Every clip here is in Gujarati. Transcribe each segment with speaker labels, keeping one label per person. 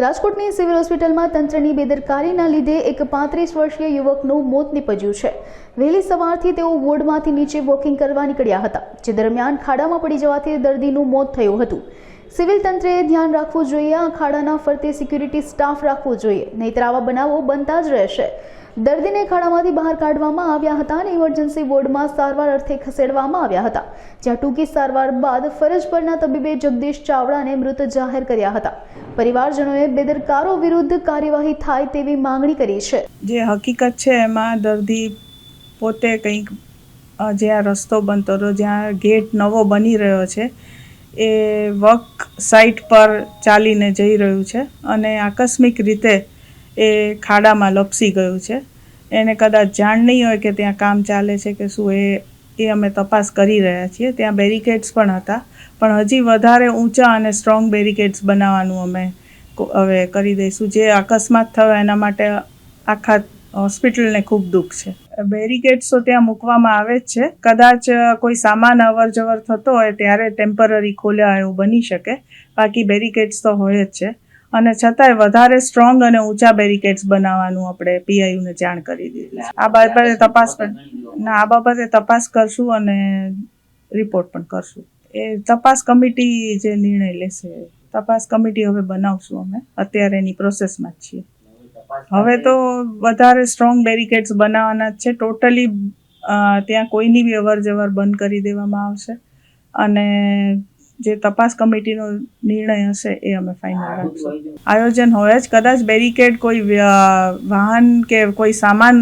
Speaker 1: રાજકોટની સિવિલ હોસ્પિટલમાં તંત્રની બેદરકારીના લીધે એક પાંત્રીસ વર્ષીય યુવકનું મોત નીપજ્યું છે. વહેલી સવારથી તેઓ વોર્ડમાંથી નીચે વોકિંગ કરવા નીકળ્યા હતા, જે દરમિયાન ખાડામાં પડી જવાથી દર્દીનું મોત થયું હતું. સિવિલ તંત્રએ ધ્યાન રાખવું જોઈએ, આ ખાડાના ફરતે સિક્યુરિટી સ્ટાફ રાખવો જોઈએ, નહીતર આવા બનાવો બનતા જ રહેશે. દર્દીને ખાડામાંથી બહાર કાઢવામાં આવ્યા હતા અને ઇમરજન્સી વોર્ડમાં સારવાર અર્થે ખસેડવામાં આવ્યા હતા, જ્યાં ટૂંકી સારવાર બાદ ફરજ પરના તબીબે જગદીશ ચાવડાને મૃત જાહેર કર્યા હતા. પરિવારજનોએ બેદરકારો વિરુદ્ધ કાર્યવાહી થાય તેવી માંગણી કરી છે.
Speaker 2: જે હકીકત છે, એમાં દર્દી પોતે કંઈક જ્યાં રસ્તો બનતો હતો જ્યાં ગેટ નવો બની રહ્યો છે, એ વર્ક સાઇટ પર ચાલીને જઈ રહ્યું છે અને આકસ્મિક રીતે એ ખાડામાં લપસી ગયું છે. એને કદાચ જાણ નહીં હોય કે ત્યાં કામ ચાલે છે કે શું એ એ અમે તપાસ કરી રહ્યા છીએ. ત્યાં બેરિકેડ્સ પણ હતા. પણ હજી વધારે ઊંચા અને સ્ટ્રોંગ બેરિકેડ્સ બનાવવાનું અમે હવે કરી દઈશું. જે અકસ્માત થયો એના માટે આખા હોસ્પિટલને ખૂબ દુઃખ છે. બેરિકેડ્સ તો ત્યાં મૂકવામાં આવે જ છે. કદાચ કોઈ સામાન અવર જવર થતો હોય ત્યારે ટેમ્પરરી ખોલ્યા એવું બની શકે. બાકી બેરિકેડ્સ તો હોય જ છે. અને છતાંય વધારે સ્ટ્રોંગ અને ઊંચા બેરિકેડ્સ બનાવવાનું આપણે પીઆઈયુને જાણ કરી દીધી. આ બાબતે તપાસ ના, આ બાબતે તપાસ કરશું અને રિપોર્ટ પણ કરશું. એ તપાસ કમિટી જે નિર્ણય લેશે, તપાસ કમિટી હવે બનાવશું અમે. અત્યારે એની પ્રોસેસમાં જ છીએ. હવે તો વધારે સ્ટ્રોંગ બેરિકેડ્સ બનાવવાના છે. ટોટલી ત્યાં કોઈની બી અવર જવર બંધ કરી દેવામાં આવશે. અને જે તપાસ કમિટીનો નિર્ણય હશે એ અમે ફાઇનલ રાખશું. આયોજન હોય જ કદાચ બેરિકેડ કોઈ વાહન કે કોઈ સામાન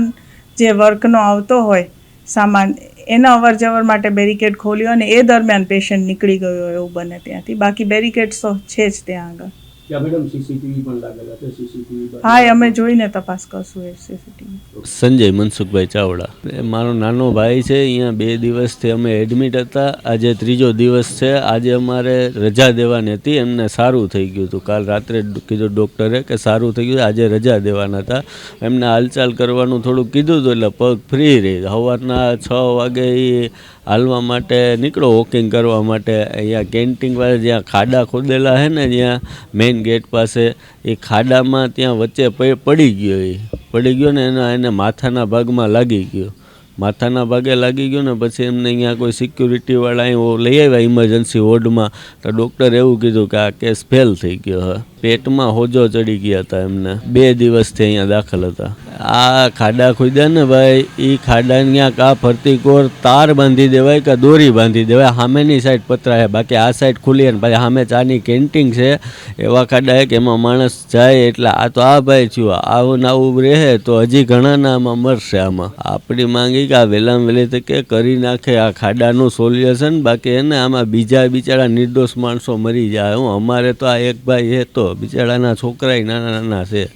Speaker 2: જે વર્કનો આવતો હોય, સામાન એના અવર જવર માટે બેરિકેડ ખોલ્યો અને એ દરમિયાન પેશન્ટ નીકળી ગયો એવું બને ત્યાંથી. બાકી બેરિકેડ્સ તો છે જ ત્યાં આગળ.
Speaker 3: ત્યાં મેડમ સીસીટીવી પણ લાગેલા છે સીસીટીવી
Speaker 2: હા એ અમે જોઈને તપાસ કરશું એ સીસીટીવી
Speaker 4: સંજય મનસુખભાઈ ચાવડા. એ મારો નાનો ભાઈ છે અહીંયા બે દિવસથી અમે એડમિટ હતા. આજે ત્રીજો દિવસ છે આજે અમારે રજા દેવાની હતી એમને સારું થઈ ગયું હતું. કાલ રાત્રે કીધું ડૉક્ટરે કે સારું થઈ ગયું આજે રજા દેવાના હતા. એમને હાલચાલ કરવાનું થોડુંક કીધું હતું એટલે પગ ફ્રી રહી. સવારના છ વાગે એ હાલવા માટે નીકળો વોકિંગ કરવા માટે. અહીંયા કેન્ટીન પાસે જ્યાં ખાડા ખોદેલા છે ને, જ્યાં મેઇન ગેટ પાસે, એ ખાડામાં ત્યાં વચ્ચે પડી ગયો એ. પડી ગયો ને, એના, એને માથાના ભાગમાં લાગી ગયો. માથાના ભાગે લાગી ગયો ને, પછી એમને અહીંયા કોઈ સિક્યુરિટીવાળા અહીં લઈ આવ્યા ઇમરજન્સી વોર્ડમાં તો ડૉક્ટરે એવું કીધું કે આ કેસ ફેલ થઈ ગયો પેટમાં હોજો ચડી ગયા હતા એમને. બે દિવસથી અહીંયા દાખલ હતા. આ ખાડા ખોદ્યા ને ભાઈ એ ખાડાની ત્યાં કા ફરતી કોર તાર બાંધી દેવાય કે દોરી બાંધી દેવાય? સામેની સાઈડ પતરાય, બાકી આ સાઈડ ખુલી ને ભાઈ સામે ચાની કેન્ટીન છે, એવા ખાડા કે એમાં માણસ જાય એટલે આ તો આ ભાઈ થયું આવું ને આવું રહે તો હજી ઘણા ના આમાં મરશે આમાં. આપણી માંગી કે આ વહેલામાં વહેલી તકે કરી નાખે, આ ખાડાનું સોલ્યુશન બાકી એને આમાં બીજા બિચારા નિર્દોષ માણસો મરી જાય. હું, અમારે તો આ એક ભાઈ એ તો બિચારાના છોકરાય નાના નાના છે.